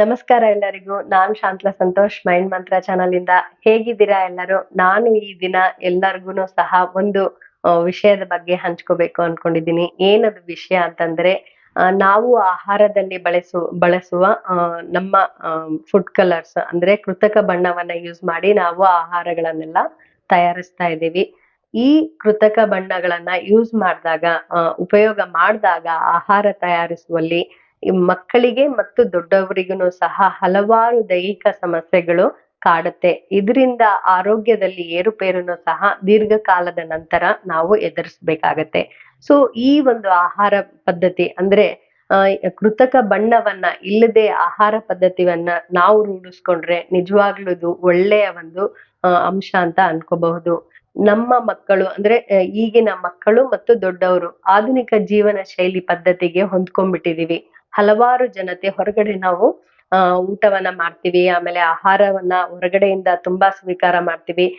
ನಮಸ್ಕಾರ ಎಲ್ಲರಿಗೂ. ನಾನ್ Shantala Santosh, mind mantra channel ಇಂದ ಹೇಗಿದ್ದೀರಾ ಎಲ್ಲರೂ? ನಾನು ಈ ದಿನ ಎಲ್ಲರಿಗೂ ಸಹ ಒಂದು ವಿಷಯದ ಬಗ್ಗೆ ಹಂಚ್ಕೋಬೇಕು ಅನ್ಕೊಂಡಿದ್ದೀನಿ. ಏನದು ವಿಷಯ ಅಂತಂದ್ರೆ ನಾವು ಆಹಾರದಲ್ಲಿ ಬಳಸು, ಬಳಸುವ ನಮ್ಮ ಫುಡ್ ಕಲರ್ಸ್ ಅಂದ್ರೆ ಕೃತಕ ಬಣ್ಣವನ್ನ ಯೂಸ್ ಮಾಡಿ ನಾವು ಆಹಾರಗಳನ್ನೆಲ್ಲ ತಯಾರಿಸ್ತಾ ಇದ್ದೀವಿ. ಈ ಕೃತಕ ಬಣ್ಣಗಳನ್ನ ಯೂಸ್ ಮಾಡಿದಾಗ ಉಪಯೋಗ ಮಾಡಿದಾಗ ಆಹಾರ ತಯಾರಿಸುವಲ್ಲಿ ಮಕ್ಕಳಿಗೆ ಮತ್ತು ದೊಡ್ಡವರಿಗೂ ಸಹ ಹಲವಾರು ದೈಹಿಕ ಸಮಸ್ಯೆಗಳು ಕಾಡುತ್ತೆ. ಇದರಿಂದ ಆರೋಗ್ಯದಲ್ಲಿ ಏರುಪೇರನ್ನು ಸಹ ದೀರ್ಘಕಾಲದ ನಂತರ ನಾವು ಎದುರಿಸ್ಬೇಕಾಗತ್ತೆ. ಸೊ ಈ ಒಂದು ಆಹಾರ ಪದ್ಧತಿ ಅಂದ್ರೆ ಕೃತಕ ಬಣ್ಣವನ್ನ ಇಲ್ಲದೆ ಆಹಾರ ಪದ್ಧತಿವನ್ನ ನಾವು ರೂಢಿಸ್ಕೊಂಡ್ರೆ ನಿಜವಾಗ್ಲೂ ಒಳ್ಳೆಯ ಒಂದು ಅಂಶ ಅಂತ ಅನ್ಕೋಬಹುದು. ನಮ್ಮ ಮಕ್ಕಳು ಅಂದ್ರೆ ಈಗಿನ ಮಕ್ಕಳು ಮತ್ತು ದೊಡ್ಡವರು ಆಧುನಿಕ ಜೀವನ ಶೈಲಿ ಪದ್ಧತಿಗೆ ಹೊಂದ್ಕೊಂಡ್ಬಿಟ್ಟಿದೀವಿ. ಹಲವಾರು ಜನತೆ ಹೊರಗಡೆ ನಾವು, ಆ, ಊಟವನ್ನ ಮಾಡ್ತೀವಿ, ಆಮೇಲೆ ಆಹಾರವನ್ನ ಹೊರಗಡೆಯಿಂದ ತುಂಬಾ ಸ್ವೀಕಾರ ಮಾಡ್ತೀವಿ.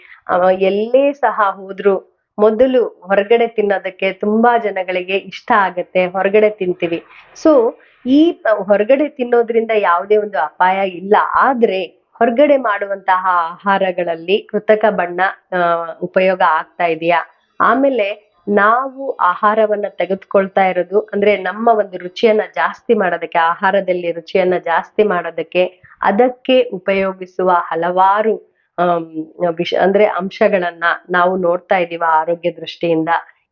ಎಲ್ಲೇ ಸಹ ಹೋದ್ರು ಮೊದಲು ಹೊರಗಡೆ ತಿನ್ನೋದಕ್ಕೆ ತುಂಬಾ ಜನಗಳಿಗೆ ಇಷ್ಟ ಆಗತ್ತೆ, ಹೊರಗಡೆ ತಿಂತೀವಿ. ಸೊ ಈ ಹೊರಗಡೆ ತಿನ್ನೋದ್ರಿಂದ ಯಾವುದೇ ಒಂದು ಅಪಾಯ ಇಲ್ಲ. ಆದ್ರೆ ಹೊರಗಡೆ ಮಾಡುವಂತಹ ಆಹಾರಗಳಲ್ಲಿ ಕೃತಕ ಬಣ್ಣ ಉಪಯೋಗ ಆಗ್ತಾ ಇದೆಯಾ? ಆಮೇಲೆ ನಾವು ಆಹಾರವನ್ನ ತೆಗೆದುಕೊಳ್ತಾ ಇರೋದು ಅಂದ್ರೆ ನಮ್ಮ ಒಂದು ರುಚಿಯನ್ನ ಜಾಸ್ತಿ ಮಾಡೋದಕ್ಕೆ, ಆಹಾರದಲ್ಲಿ ರುಚಿಯನ್ನ ಜಾಸ್ತಿ ಮಾಡೋದಕ್ಕೆ ಅದಕ್ಕೆ ಉಪಯೋಗಿಸುವ ಹಲವಾರು ವಿಷ, ಅಂದ್ರೆ ಅಂಶಗಳನ್ನ ನಾವು ನೋಡ್ತಾ ಇದೀವ ಆರೋಗ್ಯ ದೃಷ್ಟಿಯಿಂದ.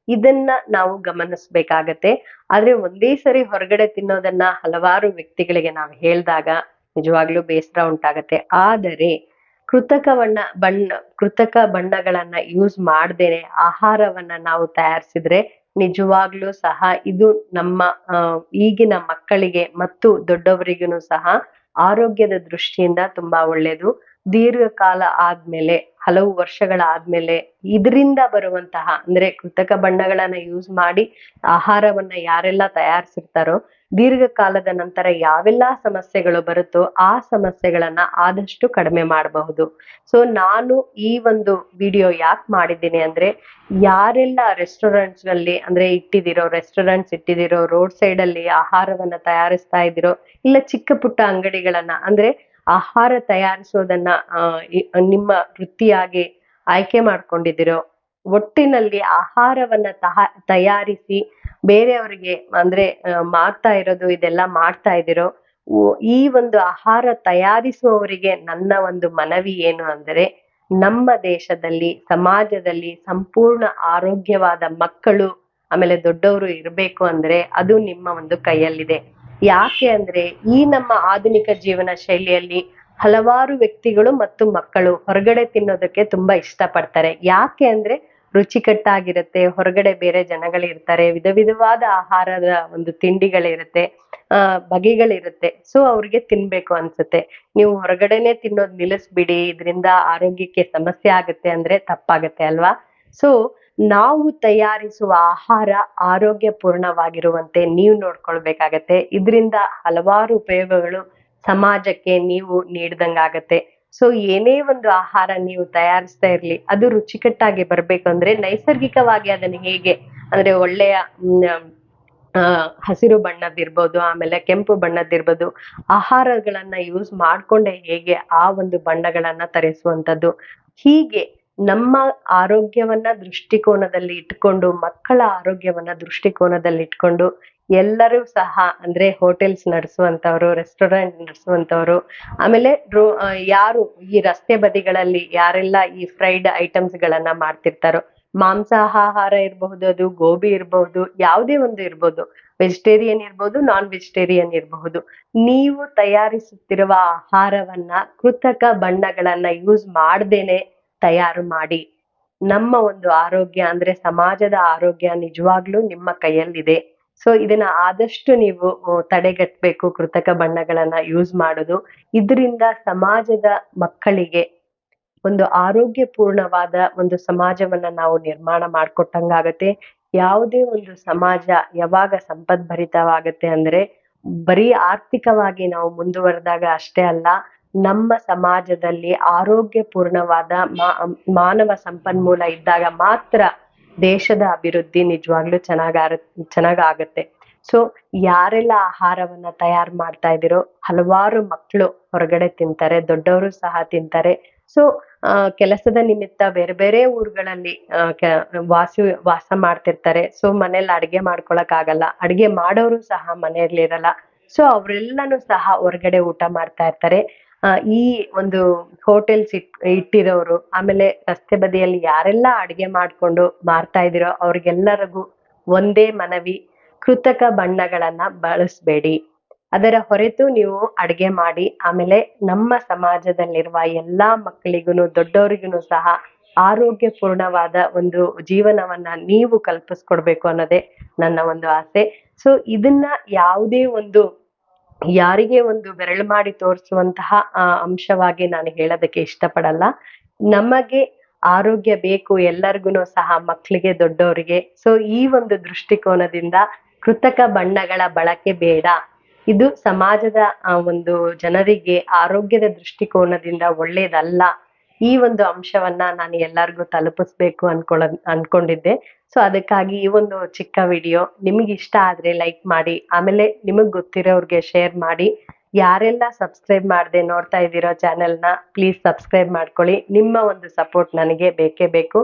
ಇದನ್ನ ನಾವು ಗಮನಿಸ್ಬೇಕಾಗತ್ತೆ. ಆದ್ರೆ ಒಂದೇ ಸರಿ ಹೊರಗಡೆ ತಿನ್ನೋದನ್ನ ಹಲವಾರು ವ್ಯಕ್ತಿಗಳಿಗೆ ನಾವು ಹೇಳಿದಾಗ ನಿಜವಾಗ್ಲೂ ಬೇಸರ ಉಂಟಾಗತ್ತೆ. ಆದರೆ ಕೃತಕ ಬಣ್ಣ ಕೃತಕ ಬಣ್ಣಗಳನ್ನ ಯೂಸ್ ಮಾಡ್ದೇನೆ ಆಹಾರವನ್ನ ನಾವು ತಯಾರಿಸಿದ್ರೆ ನಿಜವಾಗ್ಲೂ ಸಹ ಇದು ನಮ್ಮ ಈಗಿನ ಮಕ್ಕಳಿಗೆ ಮತ್ತು ದೊಡ್ಡವರಿಗೂ ಸಹ ಆರೋಗ್ಯದ ದೃಷ್ಟಿಯಿಂದ ತುಂಬಾ ಒಳ್ಳೇದು. ದೀರ್ಘಕಾಲ ಆದ್ಮೇಲೆ ಹಲವು ವರ್ಷಗಳಾದ್ಮೇಲೆ ಇದರಿಂದ ಬರುವಂತಹ, ಅಂದ್ರೆ ಕೃತಕ ಬಣ್ಣಗಳನ್ನ ಯೂಸ್ ಮಾಡಿ ಆಹಾರವನ್ನ ಯಾರೆಲ್ಲ ತಯಾರಿಸಿರ್ತಾರೋ, ದೀರ್ಘಕಾಲದ ನಂತರ ಯಾವೆಲ್ಲಾ ಸಮಸ್ಯೆಗಳು ಬರುತ್ತೋ ಆ ಸಮಸ್ಯೆಗಳನ್ನ ಆದಷ್ಟು ಕಡಿಮೆ ಮಾಡಬಹುದು. ಸೊ ನಾನು ಈ ಒಂದು ವಿಡಿಯೋ ಯಾಕೆ ಮಾಡಿದ್ದೀನಿ ಅಂದ್ರೆ, ಯಾರೆಲ್ಲ ರೆಸ್ಟೋರೆಂಟ್ಸ್ ಅಲ್ಲಿ ಅಂದ್ರೆ ಇಟ್ಟಿದಿರೋ ರೆಸ್ಟೋರೆಂಟ್ಸ್ ಇಟ್ಟಿದಿರೋ ರೋಡ್ ಸೈಡ್ ಅಲ್ಲಿ ಆಹಾರವನ್ನ ತಯಾರಿಸ್ತಾ ಇದ್ದೀರೋ, ಇಲ್ಲ ಚಿಕ್ಕ ಪುಟ್ಟ ಅಂಗಡಿಗಳನ್ನ, ಅಂದ್ರೆ ಆಹಾರ ತಯಾರಿಸೋದನ್ನ ನಿಮ್ಮ ವೃತ್ತಿಯಾಗಿ ಆಯ್ಕೆ ಮಾಡ್ಕೊಂಡಿದಿರೋ ಒಟ್ಟಿನಲ್ಲಿ ಆಹಾರವನ್ನ ತಹ, ತಯಾರಿಸಿ ಬೇರೆಯವರಿಗೆ ಅಂದ್ರೆ ಮಾರ್ತಾ ಇರೋದು, ಇದೆಲ್ಲ ಮಾಡ್ತಾ ಇದಿರೋ ಈ ಒಂದು ಆಹಾರ ತಯಾರಿಸುವವರಿಗೆ ನನ್ನ ಒಂದು ಮನವಿ ಏನು ಅಂದರೆ, ನಮ್ಮ ದೇಶದಲ್ಲಿ, ಸಮಾಜದಲ್ಲಿ ಸಂಪೂರ್ಣ ಆರೋಗ್ಯವಾದ ಮಕ್ಕಳು, ಆಮೇಲೆ ದೊಡ್ಡವರು ಇರಬೇಕು ಅಂದ್ರೆ ಅದು ನಿಮ್ಮ ಒಂದು ಕೈಯಲ್ಲಿದೆ. ಯಾಕೆ ಅಂದ್ರೆ ಈ ನಮ್ಮ ಆಧುನಿಕ ಜೀವನ ಶೈಲಿಯಲ್ಲಿ ಹಲವಾರು ವ್ಯಕ್ತಿಗಳು ಮತ್ತು ಮಕ್ಕಳು ಹೊರಗಡೆ ತಿನ್ನೋದಕ್ಕೆ ತುಂಬಾ ಇಷ್ಟಪಡ್ತಾರೆ. ಯಾಕೆ ಅಂದ್ರೆ ರುಚಿಕಟ್ಟಾಗಿರುತ್ತೆ, ಹೊರಗಡೆ ಬೇರೆ ಜನಗಳಿರ್ತಾರೆ, ವಿಧ ವಿಧವಾದ ಆಹಾರದ ಒಂದು ತಿಂಡಿಗಳಿರುತ್ತೆ, ಆ, ಬಗೆಗಳಿರುತ್ತೆ. ಸೊ ಅವ್ರಿಗೆ ತಿನ್ಬೇಕು ಅನ್ಸುತ್ತೆ. ನೀವು ಹೊರಗಡೆನೆ ತಿನ್ನೋದ್ ನಿಲ್ಲಿಸ್ಬಿಡಿ, ಇದರಿಂದ ಆರೋಗ್ಯಕ್ಕೆ ಸಮಸ್ಯೆ ಆಗುತ್ತೆ ಅಂದ್ರೆ ತಪ್ಪಾಗತ್ತೆ ಅಲ್ವಾ? ಸೊ ನಾವು ತಯಾರಿಸುವ ಆಹಾರ ಆರೋಗ್ಯಪೂರ್ಣವಾಗಿರುವಂತೆ ನೀವು ನೋಡ್ಕೊಳ್ಬೇಕಾಗತ್ತೆ. ಇದರಿಂದ ಹಲವಾರು ಉಪಯೋಗಗಳು ಸಮಾಜಕ್ಕೆ ನೀವು ನೀಡ್ದಂಗಾಗತ್ತೆ. ಸೊ, ಏನೇ ಒಂದು ಆಹಾರ ನೀವು ತಯಾರಿಸ್ತಾ ಇರ್ಲಿ, ಅದು ರುಚಿಕಟ್ಟಾಗಿ ಬರ್ಬೇಕು ಅಂದ್ರೆ ನೈಸರ್ಗಿಕವಾಗಿ ಅದನ್ನ ಹೇಗೆ ಅಂದ್ರೆ ಒಳ್ಳೆಯ ಹಸಿರು ಬಣ್ಣದಿರ್ಬೋದು ಆಮೇಲೆ ಕೆಂಪು ಬಣ್ಣದಿರ್ಬೋದು ಆಹಾರಗಳನ್ನ ಯೂಸ್ ಮಾಡ್ಕೊಂಡೆ ಹೇಗೆ ಆ ಒಂದು ಬಣ್ಣಗಳನ್ನ ತರಿಸುವಂತದ್ದು ಹೀಗೆ ನಮ್ಮ ಆರೋಗ್ಯವನ್ನ ದೃಷ್ಟಿಕೋನದಲ್ಲಿ ಇಟ್ಕೊಂಡು, ಮಕ್ಕಳ ಆರೋಗ್ಯವನ್ನ ದೃಷ್ಟಿಕೋನದಲ್ಲಿ ಇಟ್ಕೊಂಡು, ಎಲ್ಲರೂ ಸಹ ಅಂದ್ರೆ ಹೋಟೆಲ್ಸ್ ನಡೆಸುವಂತವ್ರು, ರೆಸ್ಟೋರೆಂಟ್ ನಡೆಸುವಂತವ್ರು, ಆಮೇಲೆ ಯಾರು ಈ ರಸ್ತೆ ಬದಿಗಳಲ್ಲಿ ಯಾರೆಲ್ಲ ಈ ಫ್ರೈಡ್ ಐಟಮ್ಸ್ ಗಳನ್ನ ಮಾಡ್ತಿರ್ತಾರೋ, ಮಾಂಸಾಹಾರ ಇರಬಹುದು, ಅದು ಗೋಬಿ ಇರಬಹುದು, ಯಾವುದೇ ಒಂದು ಇರ್ಬೋದು, ವೆಜಿಟೇರಿಯನ್ ಇರ್ಬೋದು ನಾನ್ ವೆಜಿಟೇರಿಯನ್ ಇರಬಹುದು, ನೀವು ತಯಾರಿಸುತ್ತಿರುವ ಆಹಾರವನ್ನ ಕೃತಕ ಬಣ್ಣಗಳನ್ನ ಯೂಸ್ ಮಾಡ್ದೇನೆ ತಯಾರು ಮಾಡಿ. ನಮ್ಮ ಒಂದು ಆರೋಗ್ಯ ಅಂದ್ರೆ ಸಮಾಜದ ಆರೋಗ್ಯ ನಿಜವಾಗ್ಲೂ ನಿಮ್ಮ ಕೈಯಲ್ಲಿದೆ. ಸೊ ಇದನ್ನ ಆದಷ್ಟು ನೀವು ತಡೆಗಟ್ಟಬೇಕು ಕೃತಕ ಬಣ್ಣಗಳನ್ನ ಯೂಸ್ ಮಾಡೋದು. ಇದರಿಂದ ಸಮಾಜದ ಮಕ್ಕಳಿಗೆ ಒಂದು ಆರೋಗ್ಯಪೂರ್ಣವಾದ ಒಂದು ಸಮಾಜವನ್ನ ನಾವು ನಿರ್ಮಾಣ ಮಾಡ್ಕೊಟ್ಟಂಗಾಗತ್ತೆ. ಯಾವುದೇ ಒಂದು ಸಮಾಜ ಯಾವಾಗ ಸಂಪದ್ಭರಿತವಾಗತ್ತೆ ಅಂದ್ರೆ ಬರೀ ಆರ್ಥಿಕವಾಗಿ ನಾವು ಮುಂದುವರೆದಾಗ ಅಷ್ಟೇ ಅಲ್ಲ ನಮ್ಮ ಸಮಾಜದಲ್ಲಿ ಆರೋಗ್ಯಪೂರ್ಣವಾದ ಮಾನವ ಸಂಪನ್ಮೂಲ ಇದ್ದಾಗ ಮಾತ್ರ ದೇಶದ ಅಭಿವೃದ್ಧಿ ನಿಜವಾಗ್ಲೂ ಚೆನ್ನಾಗಿ ಚೆನ್ನಾಗಾಗತ್ತೆ ಸೊ ಯಾರೆಲ್ಲ ಆಹಾರವನ್ನ ತಯಾರು ಮಾಡ್ತಾ ಇದ್ದೀರೋ, ಹಲವಾರು ಮಕ್ಕಳು ಹೊರಗಡೆ ತಿಂತಾರೆ, ದೊಡ್ಡವರು ಸಹ ತಿಂತಾರೆ. ಸೊ ಕೆಲಸದ ನಿಮಿತ್ತ ಬೇರೆ ಬೇರೆ ಊರುಗಳಲ್ಲಿ ವಾಸಿ, ವಾಸ ಮಾಡ್ತಿರ್ತಾರೆ. ಸೊ ಮನೇಲಿ ಅಡಿಗೆ ಮಾಡ್ಕೊಳಕ್ ಆಗಲ್ಲ. ಅಡಿಗೆ ಮಾಡೋರು ಸಹ ಮನೆಯಲ್ಲಿ ಇರಲ್ಲ ಸೊ ಅವರೆಲ್ಲನೂ ಸಹ ಹೊರಗಡೆ ಊಟ ಮಾಡ್ತಾ ಇರ್ತಾರೆ. ಈ ಒಂದು ಹೋಟೆಲ್ಸ್ ಇಟ್ ಇಟ್ಟಿರೋರು, ಆಮೇಲೆ ರಸ್ತೆ ಬದಿಯಲ್ಲಿ ಯಾರೆಲ್ಲ ಅಡಿಗೆ ಮಾಡ್ಕೊಂಡು ಮಾರ್ತಾ ಇದ್ದೀರೋ ಅವ್ರಿಗೆಲ್ಲರಿಗೂ ಒಂದೇ ಮನವಿ, ಕೃತಕ ಬಣ್ಣಗಳನ್ನ ಬಳಸಬೇಡಿ. ಅದರ ಹೊರತು ನೀವು ಅಡಿಗೆ ಮಾಡಿ, ಆಮೇಲೆ ನಮ್ಮ ಸಮಾಜದಲ್ಲಿರುವ ಎಲ್ಲಾ ಮಕ್ಕಳಿಗೂ ದೊಡ್ಡವರಿಗೂ ಸಹ ಆರೋಗ್ಯಪೂರ್ಣವಾದ ಒಂದು ಜೀವನವನ್ನ ನೀವು ಕಲ್ಪಿಸ್ಕೊಡ್ಬೇಕು ಅನ್ನೋದೇ ನನ್ನ ಒಂದು ಆಸೆ. ಸೊ ಇದನ್ನ ಯಾವುದೇ ಒಂದು ಯಾರಿಗೆ ಒಂದು ಬೆರಳು ಮಾಡಿ ತೋರಿಸುವಂತಹ ಆ, ಅಂಶವಾಗಿ ನಾನು ಹೇಳೋದಕ್ಕೆ ಇಷ್ಟಪಡಲ್ಲ. ನಮಗೆ ಆರೋಗ್ಯ ಬೇಕು ಎಲ್ಲರಿಗೂ ಸಹ ಮಕ್ಕಳಿಗೆ ದೊಡ್ಡವರಿಗೆ ಸೊ ಈ ಒಂದು ದೃಷ್ಟಿಕೋನದಿಂದ ಕೃತಕ ಬಣ್ಣಗಳ ಬಳಕೆ ಬೇಡ. ಇದು ಸಮಾಜದ ಒಂದು ಜನರಿಗೆ ಆರೋಗ್ಯದ ದೃಷ್ಟಿಕೋನದಿಂದ ಒಳ್ಳೇದಲ್ಲ. ಈ ಒಂದು ಅಂಶವನ್ನ ನಾನು ಎಲ್ಲರಿಗೂ ತಲುಪಿಸ್ಬೇಕು ಅನ್ಕೊಳ, ಅನ್ಕೊಂಡಿದ್ದೆ. ಸೊ ಅದಕ್ಕಾಗಿ ಈ ಒಂದು ಚಿಕ್ಕ ವಿಡಿಯೋ ನಿಮಗೆ ಇಷ್ಟ ಆದ್ರೆ ಲೈಕ್ ಮಾಡಿ, ಆಮೇಲೆ ನಿಮಗ್ ಗೊತ್ತಿರೋರ್ಗೆ ಶೇರ್ ಮಾಡಿ. ಯಾರೆಲ್ಲ ಸಬ್ಸ್ಕ್ರೈಬ್ ಮಾಡದೆ ನೋಡ್ತಾ ಇದ್ದೀರೋ ಚಾನೆಲ್ನ, ಪ್ಲೀಸ್ ಸಬ್ಸ್ಕ್ರೈಬ್ ಮಾಡ್ಕೊಳ್ಳಿ. ನಿಮ್ಮ ಒಂದು ಸಪೋರ್ಟ್ ನನಗೆ ಬೇಕೇ ಬೇಕು.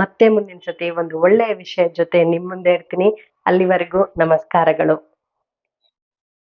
ಮತ್ತೆ ಮುಂದಿನ ಸತಿ ಒಂದು ಒಳ್ಳೆಯ ವಿಷಯದ ಜೊತೆ ನಿಮ್ಮ ಮುಂದೆ ಇರ್ತೀನಿ. ಅಲ್ಲಿವರೆಗೂ ನಮಸ್ಕಾರಗಳು.